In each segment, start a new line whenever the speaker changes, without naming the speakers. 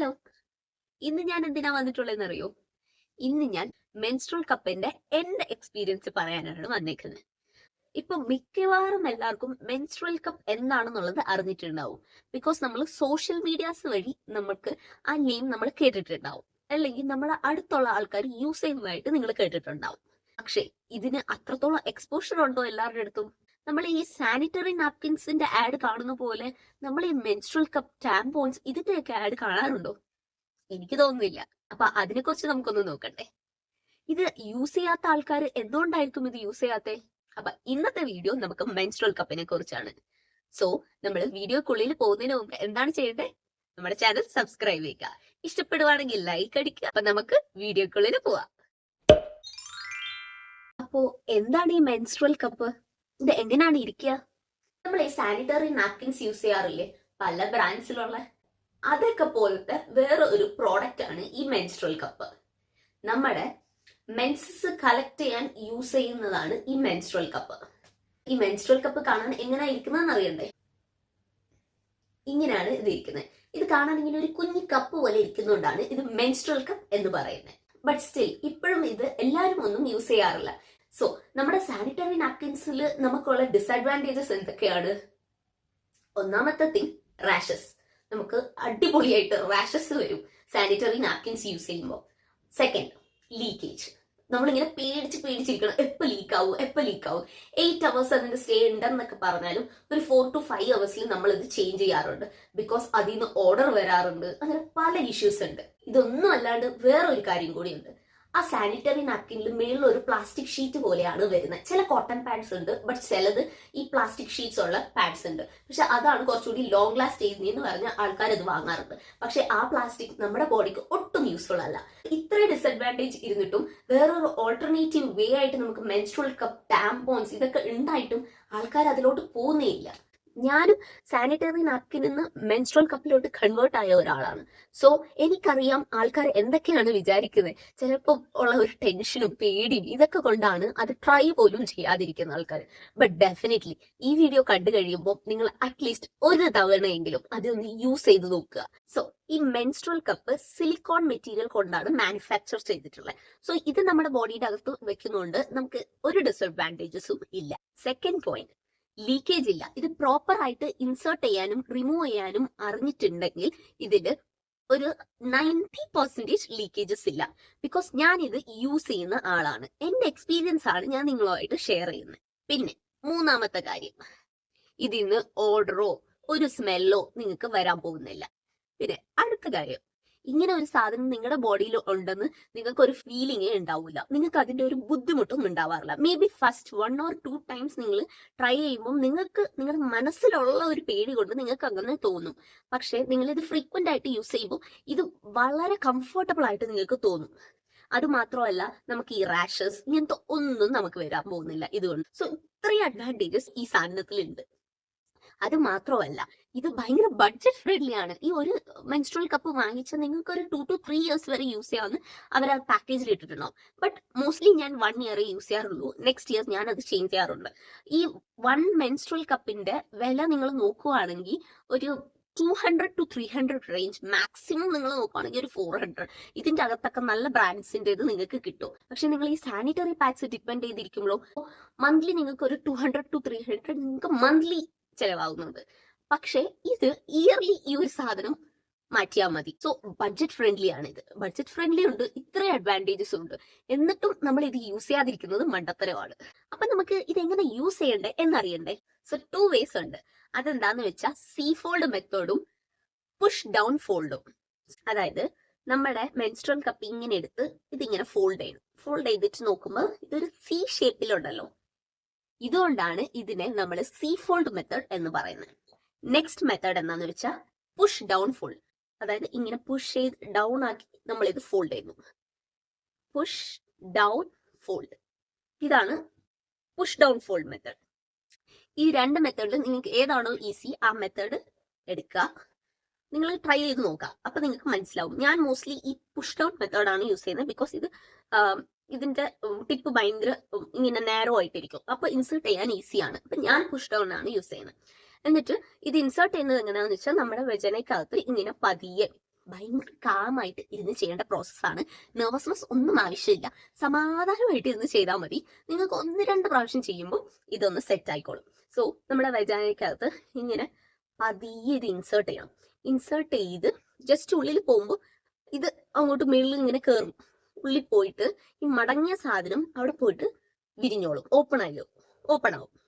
Hello. ഇന്ന് ഞാൻ എന്തിനാ വന്നിട്ടുള്ളതെന്ന് അറിയോ ഇന്ന് ഞാൻ മെൻസ്ട്രൽ കപ്പിന്റെ എന്റെ എക്സ്പീരിയൻസ് പറയാനാണ് വന്നേക്കുന്നത്. ഇപ്പൊ മിക്കവാറും എല്ലാവർക്കും മെൻസ്ട്രൽ കപ്പ് എന്താണെന്നുള്ളത് അറിഞ്ഞിട്ടുണ്ടാവും. ബിക്കോസ് നമ്മൾ സോഷ്യൽ മീഡിയാസ് വഴി നമുക്ക് ആ നെയിം നമ്മൾ കേട്ടിട്ടുണ്ടാവും. അല്ലെങ്കിൽ നമ്മളെ അടുത്തുള്ള ആൾക്കാർ യൂസ് ചെയ്യുന്നതായിട്ട് നിങ്ങൾ കേട്ടിട്ടുണ്ടാവും. പക്ഷെ ഇതിന് അത്രത്തോളം എക്സ്പോഷർ ഉണ്ടോ എല്ലാവരുടെ അടുത്തും? നമ്മൾ ഈ സാനിറ്ററി നാപ്കിൻസിന്റെ ആഡ് കാണുന്ന പോലെ നമ്മൾ ഈ മെൻസ്ട്രൽ കപ്പ് ടാമ്പോൺസ് ഇതിന്റെയൊക്കെ ആഡ് കാണാറുണ്ടോ? എനിക്ക് തോന്നുന്നില്ല. അപ്പൊ അതിനെക്കുറിച്ച് നമുക്കൊന്ന് നോക്കണ്ടേ. ഇത് യൂസ് ചെയ്യാത്ത ആൾക്കാർ എന്തുകൊണ്ടായിരിക്കും ഇത് യൂസ് ചെയ്യാത്തേ? അപ്പൊ ഇന്നത്തെ വീഡിയോ നമുക്ക് മെൻസ്ട്രൽ കപ്പിനെ കുറിച്ചാണ്. സോ നമ്മൾ വീഡിയോക്കുള്ളിൽ പോകുന്നതിന് മുമ്പ് എന്താണ് ചെയ്യേണ്ടത് നമ്മുടെ ചാനൽ സബ്സ്ക്രൈബ് ചെയ്യുക. ഇഷ്ടപ്പെടുവാണെങ്കിൽ ലൈക്ക് അടിക്കുക. അപ്പൊ നമുക്ക് വീഡിയോക്കുള്ളിൽ പോവാം. അപ്പോ എന്താണ് ഈ മെൻസ്ട്രൽ കപ്പ് ഇത് എങ്ങനെയാണ് ഇരിക്കുക? നമ്മൾ ഈ സാനിറ്ററി നാപ്കിൻസ് യൂസ് ചെയ്യാറില്ലേ? പല ബ്രാൻഡ്സിലുള്ള അതൊക്കെ പോലത്തെ വേറെ ഒരു പ്രോഡക്റ്റ് ആണ് ഈ മെൻസ്ട്രൽ കപ്പ് നമ്മുടെ മെൻസസ് കളക്ട് ചെയ്യാൻ യൂസ് ചെയ്യുന്നതാണ് ഈ മെൻസ്ട്രൽ കപ്പ് ഈ മെൻസ്ട്രൽ കപ്പ് കാണാൻ എങ്ങനെ ഇരിക്കുന്നതെന്ന് അറിയണ്ടേ? ഇങ്ങനെയാണ് ഇത് ഇരിക്കുന്നത്. ഇത് കാണാൻ ഇങ്ങനെ ഒരു കുഞ്ഞു കപ്പ് പോലെ ഇരിക്കുന്നതുകൊണ്ടാണ് ഇത് മെൻസ്ട്രൽ കപ്പ് എന്ന് പറയുന്നത്. ബട്ട് സ്റ്റിൽ ഇപ്പോഴും ഇത് എല്ലാവരും ഒന്നും യൂസ് ചെയ്യാറില്ല. സോ നമ്മുടെ സാനിറ്ററി നാപ്കിൻസിൽ നമുക്കുള്ള ഡിസഡ്വാന്റേജസ് എന്തൊക്കെയാണ്? ഒന്നാമത്തെ തിങ് റാഷസ് നമുക്ക് അടിപൊളിയായിട്ട് റാഷസ് വരും സാനിറ്ററി നാപ്കിൻസ് യൂസ് ചെയ്യുമ്പോൾ സെക്കൻഡ് ലീക്കേജ് നമ്മളിങ്ങനെ പേടിച്ച് പേടിച്ചിരിക്കണം. എപ്പോൾ ലീക്ക് ആവും? എപ്പോൾ ലീക്ക് ആവും? എയ്റ്റ് അവേഴ്സ് അതിന്റെ സ്റ്റേ ഉണ്ടെന്നൊക്കെ പറഞ്ഞാലും ഒരു ഫോർ ടു ഫൈവ് അവേഴ്സിൽ നമ്മൾ ഇത് ചേഞ്ച് ചെയ്യാറുണ്ട്. ബിക്കോസ് അതിൽ നിന്ന് ഓർഡർ വരാറുണ്ട്. അങ്ങനെ പല ഇഷ്യൂസ് ഉണ്ട്. ഇതൊന്നും അല്ലാണ്ട് വേറൊരു കാര്യം കൂടിയുണ്ട്. ആ സാനിറ്ററി നാപ്കിനിൽ മേളിൽ ഒരു പ്ലാസ്റ്റിക് ഷീറ്റ് പോലെയാണ് വരുന്നത്. ചില കോട്ടൺ പാഡ്സ് ഉണ്ട് ബട്ട് ചിലത് ഈ പ്ലാസ്റ്റിക് ഷീറ്റ്സ് ഉള്ള പാഡ്സ് ഉണ്ട്. പക്ഷെ അതാണ് കുറച്ചുകൂടി ലോങ് ലാസ്റ്റ് ചെയ്യുന്നതെന്ന് പറഞ്ഞ ആൾക്കാർ അത് വാങ്ങാറുണ്ട്. പക്ഷെ ആ പ്ലാസ്റ്റിക് നമ്മുടെ ബോഡിക്ക് ഒട്ടും യൂസ്ഫുൾ അല്ല. ഇത്ര ഡിസഡ്വാന്റേജ് ഇരുന്നിട്ടും വേറൊരു ഓൾട്ടർനേറ്റീവ് വേ ആയിട്ട് നമുക്ക് മെൻസ്ട്രൽ കപ്പ് ടാമ്പോൺസ് ഇതൊക്കെ ഉണ്ടായിട്ടും ആൾക്കാർ അതിലോട്ട് പോകുന്നേ ഇല്ല. ഞാനും സാനിറ്ററി നാപ്കിൻ നിന്ന് മെൻസ്ട്രൽ കപ്പിലോട്ട് കൺവേർട്ട് ആയ ഒരാളാണ്. സോ എനിക്കറിയാം ആൾക്കാർ എന്തൊക്കെയാണ് വിചാരിക്കുന്നത് ചിലപ്പോൾ ഉള്ള ഒരു ടെൻഷനും പേടിയും ഇതൊക്കെ കൊണ്ടാണ് അത് ട്രൈ പോലും ചെയ്യാതിരിക്കുന്ന ആൾക്കാർ ബട്ട് ഡെഫിനറ്റ്ലി ഈ വീഡിയോ കണ്ടു കഴിയുമ്പോൾ നിങ്ങൾ അറ്റ്ലീസ്റ്റ് ഒരു തവണയെങ്കിലും അതൊന്ന് യൂസ് ചെയ്ത് നോക്കുക. സോ ഈ മെൻസ്ട്രൽ കപ്പ് സിലിക്കോൺ മെറ്റീരിയൽ കൊണ്ടാണ് മാനുഫാക്ചർ ചെയ്തിട്ടുള്ളത് സോ ഇത് നമ്മുടെ ബോഡിയുടെ അകത്ത് വെക്കുന്നതുകൊണ്ട് നമുക്ക് ഒരു ഡിസഡ്വാന്റേജസും ഇല്ല. സെക്കൻഡ് പോയിന്റ് ലീക്കേജ് ഇല്ല. ഇത് പ്രോപ്പർ ആയിട്ട് ഇൻസേർട്ട് ചെയ്യാനും റിമൂവ് ചെയ്യാനും അറിഞ്ഞിട്ടുണ്ടെങ്കിൽ ഇതിൽ ഒരു നയന്റി പെർസെന്റേജ് ലീക്കേജസ് ഇല്ല. ബിക്കോസ് ഞാൻ ഇത് യൂസ് ചെയ്യുന്ന ആളാണ്. എന്റെ എക്സ്പീരിയൻസ് ആണ് ഞാൻ നിങ്ങളുമായിട്ട് ഷെയർ ചെയ്യുന്നത്. പിന്നെ മൂന്നാമത്തെ കാര്യം. ഇതിന്ന് ഓർഡറോ ഒരു സ്മെല്ലോ നിങ്ങൾക്ക് വരാൻ പോകുന്നില്ല. പിന്നെ അടുത്ത കാര്യം. ഇങ്ങനെ ഒരു സാധനം നിങ്ങളുടെ ബോഡിയിൽ ഉണ്ടെന്ന് നിങ്ങൾക്ക് ഒരു ഫീലിംഗേ ഉണ്ടാവില്ല നിങ്ങൾക്ക് അതിന്റെ ഒരു ബുദ്ധിമുട്ടും ഉണ്ടാവാറില്ല maybe first one or two times നിങ്ങൾ ട്രൈ ചെയ്യുമ്പോൾ നിങ്ങൾക്ക് നിങ്ങളുടെ മനസ്സിലുള്ള ഒരു പേടി കൊണ്ട് നിങ്ങൾക്ക് അങ്ങനെ തോന്നും. പക്ഷേ നിങ്ങൾ ഇത് ഫ്രീക്വന്റ് ആയിട്ട് യൂസ് ചെയ്യുമ്പോൾ ഇത് വളരെ കംഫർട്ടബിൾ ആയിട്ട് നിങ്ങൾക്ക് തോന്നും. അത് മാത്രമല്ല നമുക്ക് ഈ റാഷസ് ഇങ്ങനത്തെ ഒന്നും നമുക്ക് വരാൻ പോകുന്നില്ല. ഇതുകൊണ്ട്. സോ ഇത്രയും അഡ്വാന്റേജസ് ഈ സാധനത്തിലുണ്ട്. അത് മാത്രമല്ല ഇത് ഭയങ്കര ബഡ്ജറ്റ് ഫ്രണ്ട്ലി ആണ്. ഈ ഒരു മെൻസ്ട്രൽ കപ്പ് വാങ്ങിച്ച നിങ്ങൾക്ക് ഒരു ടു ടു ത്രീ ഇയേഴ്സ് വരെ യൂസ് ചെയ്യാവുന്ന അവർ ആ പാക്കേജിൽ ഇട്ടിട്ടുണ്ടാവും. ബട്ട് മോസ്റ്റ്ലി ഞാൻ വൺ ഇയർ യൂസ് ചെയ്യാറുള്ളൂ. നെക്സ്റ്റ് ഇയർ ഞാൻ അത് ചേഞ്ച് ചെയ്യാറുണ്ട്. ഈ വൺ മെൻസ്ട്രൽ കപ്പിന്റെ വില നിങ്ങൾ നോക്കുവാണെങ്കിൽ ഒരു two hundred two three hundred range maximum നിങ്ങൾ നോക്കുവാണെങ്കിൽ ഒരു ഫോർ ഹൺഡ്രഡ് ഇതിന്റെ അകത്തൊക്കെ നല്ല ബ്രാൻഡ്സിന്റെ ഇത് നിങ്ങൾക്ക് കിട്ടും. പക്ഷെ നിങ്ങൾ ഈ സാനിറ്ററി പാക്സ് ഡിപ്പെൻഡ് ചെയ്തിരിക്കുമ്പോൾ മന്ത്ലി നിങ്ങൾക്ക് ഒരു two hundred two three hundred നിങ്ങൾക്ക് മന്ത്ലി ചെലവാകുന്നുണ്ട്. പക്ഷേ ഇത് ഇയർലി ഈ ഒരു സാധനം മാറ്റിയാൽ മതി. സോ ബഡ്ജറ്റ് ഫ്രണ്ട്ലി ആണ് ഇത് ബഡ്ജറ്റ് ഫ്രണ്ട്ലി ഉണ്ട് ഇത്ര അഡ്വാന്റേജസ് ഉണ്ട്. എന്നിട്ടും നമ്മൾ ഇത് യൂസ് ചെയ്യാതിരിക്കുന്നത് മണ്ടത്തരമാണ്. അപ്പൊ നമുക്ക് ഇത് എങ്ങനെ യൂസ് ചെയ്യണ്ടേ എന്നറിയണ്ടേ? സോ ടു വേസ് ഉണ്ട്. അതെന്താന്ന് വെച്ചാൽ സീ ഫോൾഡ് മെത്തേഡും പുഷ് ഡൗൺ ഫോൾഡും അതായത് നമ്മുടെ മെൻസ്ട്രൽ കപ്പ് ഇങ്ങനെ എടുത്ത് ഇതിങ്ങനെ ഫോൾഡ് ചെയ്യണം. ഫോൾഡ് ചെയ്തിട്ട് നോക്കുമ്പോൾ ഇതൊരു സി ഷേപ്പിലുണ്ടല്ലോ ഇതുകൊണ്ടാണ് ഇതിനെ നമ്മൾ സീ ഫോൾഡ് മെത്തേഡ് എന്ന് പറയുന്നത്. നെക്സ്റ്റ് മെത്തേഡ് എന്താന്ന് വെച്ചാൽ പുഷ് ഡൗൺ ഫോൾഡ് അതായത് ഇങ്ങനെ പുഷ് ചെയ്ത് ഡൗൺ ആക്കി നമ്മൾ ഇത് ഫോൾഡ് ചെയ്യുന്നു. പുഷ് ഡൗൺ ഫോൾഡ് ഇതാണ് പുഷ് ഡൗൺ ഫോൾഡ് മെത്തേഡ് ഈ രണ്ട് മെത്തേഡിൽ നിങ്ങൾക്ക് ഏതാണോ ഈസി ആ മെത്തേഡ് എടുക്കുക. നിങ്ങൾ ട്രൈ ചെയ്ത് നോക്കുക. അപ്പൊ നിങ്ങൾക്ക് മനസ്സിലാവും. ഞാൻ മോസ്റ്റ്ലി ഈ പുഷ് ഡൗൺ മെത്തേഡാണ് യൂസ് ചെയ്യുന്നത് ബിക്കോസ് ഇത് ഇതിന്റെ ടിപ്പ് ഭയങ്കര ഇങ്ങനെ നേരോ ആയിട്ടിരിക്കും. അപ്പൊ ഇൻസേർട്ട് ചെയ്യാൻ ഈസിയാണ് അപ്പൊ ഞാൻ പുഷ് ഡൗൺ ആണ് യൂസ് ചെയ്യുന്നത്. എന്നിട്ട് ഇത് ഇൻസേർട്ട് ചെയ്യുന്നത് എങ്ങനെയാണെന്ന് വെച്ചാൽ നമ്മുടെ വെജനയ്ക്കകത്ത് ഇങ്ങനെ പതിയെ ഭയങ്കര കാമായിട്ട് ഇരുന്ന് ചെയ്യേണ്ട പ്രോസസ്സാണ് നെർവസ്നെസ് ഒന്നും ആവശ്യമില്ല. സമാധാനമായിട്ട് ഇരുന്ന് ചെയ്താൽ മതി. നിങ്ങൾക്ക് ഒന്ന് രണ്ട് പ്രാവശ്യം ചെയ്യുമ്പോൾ ഇതൊന്ന് സെറ്റ് ആയിക്കോളും. സോ നമ്മുടെ വൈജാനിക്കകത്ത് ഇങ്ങനെ പതിയെ ഇത് ഇൻസേർട്ട് ചെയ്യണം. ഇൻസേർട്ട് ചെയ്ത് ജസ്റ്റ് ഉള്ളിൽ പോകുമ്പോൾ ഇത് അങ്ങോട്ട് മേളിൽ ഇങ്ങനെ കയറും ഉള്ളിൽ പോയിട്ട് ഈ മടങ്ങിയ സാധനം അവിടെ പോയിട്ട് വിരിഞ്ഞോളും. ഓപ്പൺ ആയോ ഓപ്പൺ ആവും.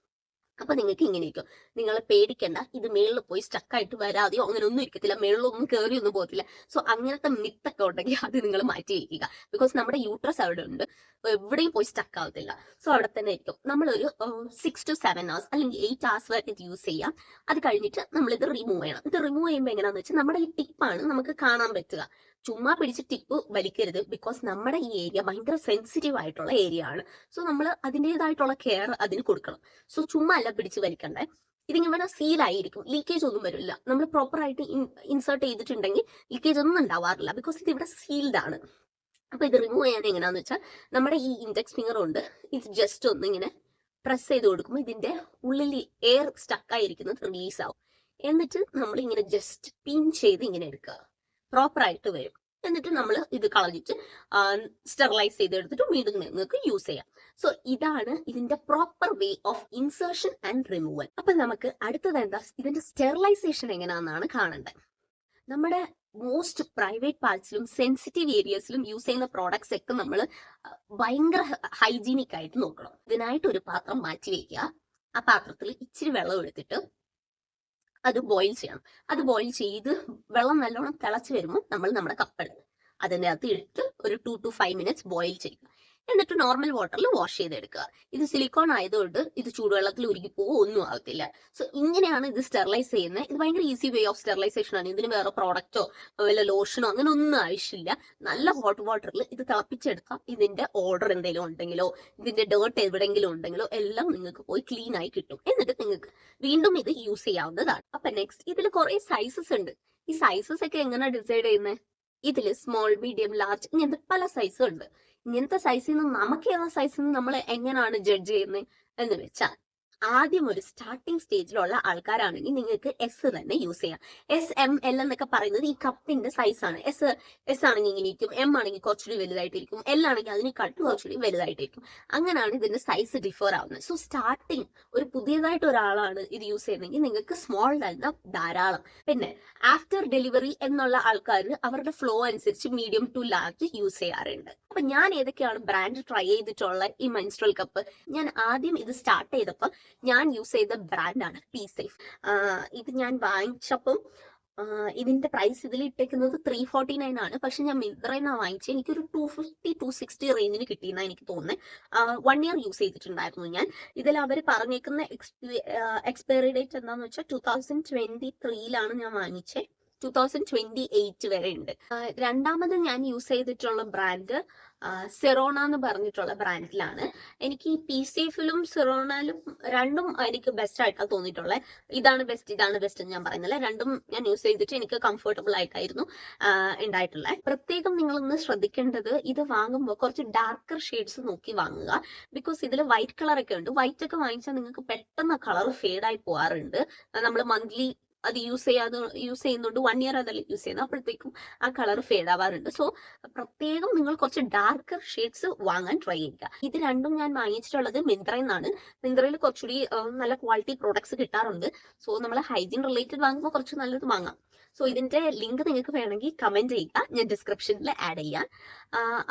അപ്പൊ നിങ്ങൾക്ക് ഇങ്ങനെ ഇരിക്കും. നിങ്ങൾ പേടിക്കണ്ട. ഇത് മേളിൽ പോയി സ്റ്റക്കായിട്ട് വരാതെയോ അങ്ങനെ ഒന്നും ഇരിക്കത്തില്ല. മേളിലൊന്നും കയറി ഒന്നും പോകത്തില്ല. സോ അങ്ങനത്തെ മിത്തൊക്കെ ഉണ്ടെങ്കിൽ അത് നിങ്ങൾ മാറ്റി വയ്ക്കുക ബിക്കോസ് നമ്മുടെ യൂട്രസ് അവിടെ ഉണ്ട്. എവിടെയും പോയി സ്റ്റക്ക് ആവത്തില്ല. സോ അവിടെ തന്നെ ഇരിക്കും. നമ്മളൊരു സിക്സ് ടു സെവൻ അവേഴ്സ് അല്ലെങ്കിൽ എയ്റ്റ് അവേഴ്സ് വരെ ഇത് യൂസ് ചെയ്യാം. അത് കഴിഞ്ഞിട്ട് നമ്മൾ ഇത് റിമൂവ് ചെയ്യണം. ഇത് റിമൂവ് ചെയ്യുമ്പോൾ എങ്ങനെയാണെന്ന് വെച്ചാൽ നമ്മുടെ ഈ ടിപ്പാണ് നമുക്ക് കാണാൻ പറ്റുക. ചുമ്മാ പിടിച്ച് ടിപ്പ് വലിക്കരുത്. ബിക്കോസ് നമ്മുടെ ഈ ഏരിയ ഭയങ്കര സെൻസിറ്റീവ് ആയിട്ടുള്ള ഏരിയ ആണ്. സോ നമ്മൾ അതിന്റെതായിട്ടുള്ള കെയർ അതിന് കൊടുക്കണം. സോ ചുമ്മാ അല്ല പിടിച്ച് വലിക്കണ്ടേ. ഇതിങ്ങനെ സീൽ ആയിരിക്കും. ലീക്കേജ് ഒന്നും വരില്ല. നമ്മൾ പ്രോപ്പർ ആയിട്ട് ഇൻസേർട്ട് ചെയ്തിട്ടുണ്ടെങ്കിൽ ലീക്കേജ് ഒന്നും ഉണ്ടാവാറില്ല. ബിക്കോസ് ഇത് ഇവിടെ സീൽഡ് ആണ്. അപ്പൊ ഇത് റിമൂവ് ചെയ്യാൻ എങ്ങനെയാന്ന് വെച്ചാൽ നമ്മുടെ ഈ ഇൻഡെക്സ് ഫിംഗർ കൊണ്ട് ഇത് ജസ്റ്റ് ഒന്ന് ഇങ്ങനെ പ്രസ് ചെയ്ത് കൊടുക്കുമ്പോൾ ഇതിന്റെ ഉള്ളിൽ എയർ സ്റ്റക്ക് ആയിരിക്കുന്നത് റിലീസ് ആവും. എന്നിട്ട് നമ്മൾ ഇങ്ങനെ ജസ്റ്റ് പിൻ ചെയ്ത് ഇങ്ങനെ എടുക്കുക. പ്രോപ്പർ ആയിട്ട് വരും. എന്നിട്ട് നമ്മൾ ഇത് കളഞ്ഞിട്ട് സ്റ്റെറിലൈസ് ചെയ്തെടുത്തിട്ട് വീണ്ടും നിങ്ങൾക്ക് യൂസ് ചെയ്യാം. സോ ഇതാണ് ഇതിന്റെ proper way of insertion and removal അപ്പൊ നമുക്ക് അടുത്തത് എന്താ? ഇതിന്റെ സ്റ്റെറിലൈസേഷൻ എങ്ങനെയാണെന്നാണ് കാണേണ്ടത് നമ്മുടെ മോസ്റ്റ് പ്രൈവറ്റ് പാർട്സിലും സെൻസിറ്റീവ് ഏരിയസിലും യൂസ് ചെയ്യുന്ന പ്രോഡക്ട്സ് ഒക്കെ നമ്മൾ ഭയങ്കര ഹൈജീനിക് ആയിട്ട് നോക്കണം. ഇതിനായിട്ട് ഒരു പാത്രം മാറ്റി വെക്കുക. ആ പാത്രത്തിൽ ഇച്ചിരി വെള്ളം എടുത്തിട്ട് അത് ബോയിൽ ചെയ്യണം. അത് ബോയിൽ ചെയ്ത് വെള്ളം നല്ലോണം തിളച്ച് വരുമ്പോൾ നമ്മൾ നമ്മുടെ കപ്പെടും അതിനകത്ത് ഇട്ട് ഒരു two two five minutes boil ചെയ്യുക. എന്നിട്ട് നോർമൽ വാട്ടറിൽ വാഷ് ചെയ്തെടുക്കുക. ഇത് സിലിക്കോൺ ആയതുകൊണ്ട് ഇത് ചൂടുവെള്ളത്തിൽ ഉരുകി പോകുക ഒന്നും ആവത്തില്ല. സോ ഇങ്ങനെയാണ് ഇത് സ്റ്റെറിലൈസ് ചെയ്യുന്നത്. ഇത് ഭയങ്കര ഈസി വേ ഓഫ് സ്റ്റെറിലൈസേഷൻ ആണ്. ഇതിന് വേറെ പ്രോഡക്റ്റോ വല്ല ലോഷനോ അങ്ങനെ ഒന്നും ആവശ്യമില്ല. നല്ല ഹോട്ട് വാട്ടറിൽ ഇത് തിളപ്പിച്ചെടുക്കാം. ഇതിന്റെ ഓർഡർ എന്തെങ്കിലും ഉണ്ടെങ്കിലോ ഇതിന്റെ ഡേർട്ട് എവിടെങ്കിലും ഉണ്ടെങ്കിലോ എല്ലാം നിങ്ങൾക്ക് പോയി ക്ലീൻ ആയി കിട്ടും. എന്നിട്ട് നിങ്ങൾക്ക് വീണ്ടും ഇത് യൂസ് ചെയ്യാവുന്നതാണ്. അപ്പൊ നെക്സ്റ്റ് ഇതിൽ കുറെ സൈസസ് ഉണ്ട്. ഈ സൈസസ് ഒക്കെ എങ്ങനെ ഡിസൈഡ് ചെയ്യുന്നത് ഇതിൽ സ്മോൾ മീഡിയം ലാർജ് ഇങ്ങനത്തെ പല സൈസുകൾ ഉണ്ട്. ഇങ്ങനത്തെ സൈസിൽ നിന്ന് നമുക്ക് ഏതാ സൈസിൽ നിന്ന് നമ്മൾ എങ്ങനെയാണ് ജഡ്ജ് ചെയ്യുന്നത് എന്ന് വെച്ചാൽ ആദ്യം ഒരു സ്റ്റാർട്ടിംഗ് സ്റ്റേജിലുള്ള ആൾക്കാരാണെങ്കിൽ നിങ്ങൾക്ക് എസ് തന്നെ യൂസ് ചെയ്യാം. എസ് എം എൽ എന്നൊക്കെ പറയുന്നത് ഈ കപ്പിന്റെ സൈസ് ആണ്. എസ് എസ് ആണെങ്കിൽ ഇങ്ങനെ ഇരിക്കും. എം ആണെങ്കിൽ കുറച്ചുകൂടി വലുതായിട്ടിരിക്കും. എൽ ആണെങ്കിൽ അതിനെക്കാട്ടും കുറച്ചുകൂടി വലുതായിട്ടിരിക്കും. അങ്ങനെയാണ് ഇതിന്റെ സൈസ് ഡിഫർ ആവുന്നത്. സോ സ്റ്റാർട്ടിംഗ് ഒരു പുതിയതായിട്ട് ഒരാളാണ് ഇത് യൂസ് ചെയ്യുന്നതെങ്കിൽ നിങ്ങൾക്ക് സ്മോൾ തന്നെ ധാരാളം. പിന്നെ ആഫ്റ്റർ ഡെലിവറി എന്നുള്ള ആൾക്കാർ അവരുടെ ഫ്ലോ അനുസരിച്ച് മീഡിയം ടു ലാർജ് യൂസ് ചെയ്യാറുണ്ട്. അപ്പൊ ഞാൻ ഏതൊക്കെയാണ് ബ്രാൻഡ് ട്രൈ ചെയ്തിട്ടുള്ള ഈ മെൻസ്ട്രൽ കപ്പ് ഞാൻ ആദ്യം ഇത് സ്റ്റാർട്ട് ചെയ്തപ്പോൾ ഞാൻ യൂസ് ചെയ്ത ബ്രാൻഡാണ് പി സേഫ് ഇത് ഞാൻ വാങ്ങിച്ചപ്പം ഇതിന്റെ പ്രൈസ് ഇതിൽ ഇട്ടേക്കുന്നത് ത്രീ ഫോർട്ടി നയൻ ആണ്. പക്ഷെ ഞാൻ മിന്ത്രന്നാ വാങ്ങിച്ചത്. എനിക്കൊരു ടു ഫിഫ്റ്റി ടു സിക്സ്റ്റി റേഞ്ചിന് കിട്ടിയെന്നാണ് എനിക്ക് തോന്നുന്നത് വൺ ഇയർ യൂസ് ചെയ്തിട്ടുണ്ടായിരുന്നു ഞാൻ. ഇതിൽ അവർ പറഞ്ഞേക്കുന്ന എക്സ്പയറി ഡേറ്റ് എന്താന്ന് വെച്ചാൽ ടൂ തൗസൻഡ് ട്വന്റി ത്രീയിലാണ് ഞാൻ വാങ്ങിച്ചത് ടൂ തൗസൻഡ് ട്വന്റി എയ്റ്റ് വരെ ഉണ്ട്. രണ്ടാമത് ഞാൻ യൂസ് ചെയ്തിട്ടുള്ള ബ്രാൻഡ് സെറോണ എന്ന് പറഞ്ഞിട്ടുള്ള ബ്രാൻഡിലാണ്. എനിക്ക് ഈ പി സേഫിലും സെറോണയിലും രണ്ടും എനിക്ക് ബെസ്റ്റ് ആയിട്ടാണ് തോന്നിയിട്ടുള്ളത് ഇതാണ് ബെസ്റ്റ് ഇതാണ് ബെസ്റ്റ് എന്ന് ഞാൻ പറയുന്നില്ല രണ്ടും ഞാൻ യൂസ് ചെയ്തിട്ട് എനിക്ക് കംഫർട്ടബിൾ ആയിട്ടായിരുന്നു ഉണ്ടായിട്ടുള്ളത് പ്രത്യേകം നിങ്ങൾ ഒന്ന് ശ്രദ്ധിക്കേണ്ടത് ഇത് വാങ്ങുമ്പോൾ കുറച്ച് ഡാർക്കർ ഷെയ്ഡ്സ് നോക്കി വാങ്ങുക. ബിക്കോസ് ഇതിൽ വൈറ്റ് കളർ ഒക്കെ ഉണ്ട്. വൈറ്റ് ഒക്കെ വാങ്ങിച്ചാൽ നിങ്ങൾക്ക് പെട്ടെന്ന് കളർ ഫേഡ് ആയി പോകാറുണ്ട് നമ്മൾ മന്ത്ലി അത് യൂസ് ചെയ്യാതെ യൂസ് ചെയ്യുന്നുണ്ട് വൺ ഇയർ അതല്ല യൂസ് ചെയ്യുന്നത്. അപ്പോഴത്തേക്കും ആ കളർ ഫേഡ് ആവാറുണ്ട്. സോ പ്രത്യേകം നിങ്ങൾ കുറച്ച് ഡാർക്കർ ഷെയ്ഡ്സ് വാങ്ങാൻ ട്രൈ ചെയ്യുക. ഇത് രണ്ടും ഞാൻ വാങ്ങിച്ചിട്ടുള്ളത് മിന്ത്രയിൽ നിന്നാണ്. മിന്ത്രയിൽ കുറച്ചുകൂടി നല്ല ക്വാളിറ്റി പ്രോഡക്ട്സ് കിട്ടാറുണ്ട്. സോ നമ്മൾ ഹൈജീൻ റിലേറ്റഡ് വാങ്ങുമ്പോൾ കുറച്ച് നല്ലത് വാങ്ങാം. സോ ഇതിന്റെ ലിങ്ക് നിങ്ങൾക്ക് വേണമെങ്കിൽ കമന്റ് ചെയ്യുക. ഞാൻ ഡിസ്ക്രിപ്ഷനിൽ ആഡ് ചെയ്യാം.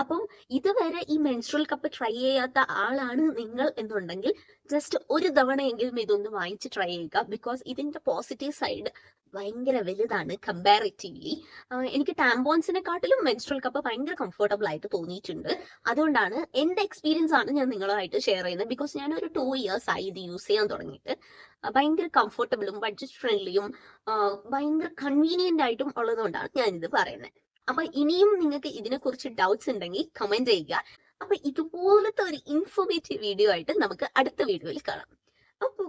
അപ്പം ഇതുവരെ ഈ മെൻസ്ട്രൽ കപ്പ് ട്രൈ ചെയ്യാത്ത ആളാണ് നിങ്ങൾ എന്നുണ്ടെങ്കിൽ ജസ്റ്റ് ഒരു തവണയെങ്കിലും ഇതൊന്ന് വാങ്ങിച്ച് ട്രൈ ചെയ്യുക. ബിക്കോസ് ഇതിന്റെ പോസിറ്റീവ് സൈഡ് ഭയങ്കര വലുതാണ് കമ്പാരിറ്റീവ്ലി എനിക്ക് ടാമ്പോൺസിനെക്കാട്ടിലും മെൻസ്ട്രൽ കപ്പ് ഭയങ്കര കംഫർട്ടബിൾ ആയിട്ട് തോന്നിയിട്ടുണ്ട്. അതുകൊണ്ടാണ് എന്റെ എക്സ്പീരിയൻസ് ആണ് ഞാൻ നിങ്ങളുമായിട്ട് ഷെയർ ചെയ്യുന്നത്. ബിക്കോസ് ഞാൻ ഒരു ടു ഇയേഴ്സ് ആയി ഇത് യൂസ് ചെയ്യാൻ തുടങ്ങിയിട്ട്. ഭയങ്കര കംഫർട്ടബിളും ബഡ്ജറ്റ് ഫ്രണ്ട്ലിയും ഭയങ്കര കൺവീനിയന്റ് ആയിട്ടും ഉള്ളതുകൊണ്ടാണ് ഞാൻ ഇത് പറയുന്നത്. അപ്പൊ ഇനിയും നിങ്ങൾക്ക് ഇതിനെക്കുറിച്ച് ഡൗട്ട്സ് ഉണ്ടെങ്കിൽ കമന്റ് ചെയ്യുക. അപ്പൊ ഇതുപോലത്തെ ഒരു ഇൻഫോർമേറ്റീവ് വീഡിയോ ആയിട്ട് നമുക്ക് അടുത്ത വീഡിയോയിൽ കാണാം. അപ്പൊ